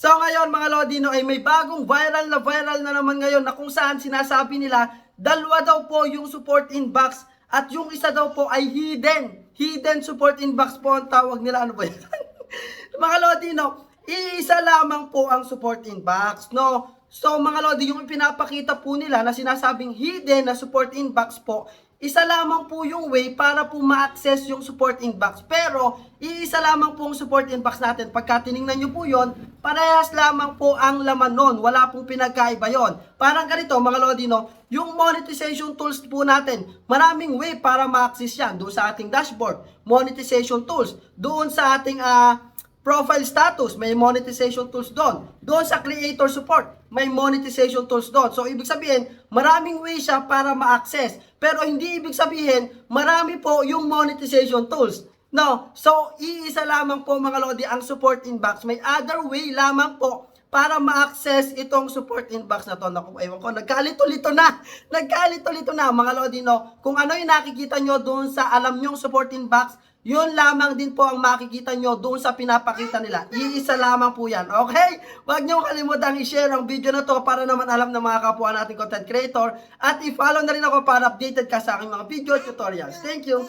So ngayon mga Lodino ay may bagong viral na viral na naman ngayon na kung saan sinasabi nila dalawa daw po yung support inbox at yung isa daw po ay hidden. Hidden support inbox po ang tawag nila. Ano ba yan? mga Lodino, iisa lamang po ang support inbox, no? So mga Lodi, yung pinapakita po nila na sinasabing hidden na support inbox po, isa lamang po yung way para po ma-access yung support inbox. Pero, iisa lamang po ang support inbox natin. Pagka tiningnan nyo po yon, parehas lamang po ang laman nun. Wala pong pinagkaiba yon. Parang ganito, mga Lodi, no? Yung monetization tools po natin, maraming way para ma-access yan. Doon sa ating dashboard, monetization tools. Doon sa ating ah, profile status, may monetization tools doon. Doon sa creator support, may monetization tools doon. So, ibig sabihin, maraming way siya para ma-access. Pero hindi ibig sabihin, marami po yung monetization tools. No, so iisa lamang po mga Lodi ang support inbox. May other way lamang po para ma-access itong support inbox na to. Naku, ewan ko, nagkalito-lito na. Nagkalito-lito na mga Lodi, no. Kung ano yung nakikita nyo doon sa alam nyong support inbox, yun lamang din po ang makikita nyo doon sa pinapakita nila. Iisa lamang po yan. Okay? Huwag nyo kalimutang i-share ang video na to para naman alam ng mga kapwa nating content creator. At i-follow na rin ako para updated ka sa aking mga video tutorials. Thank you!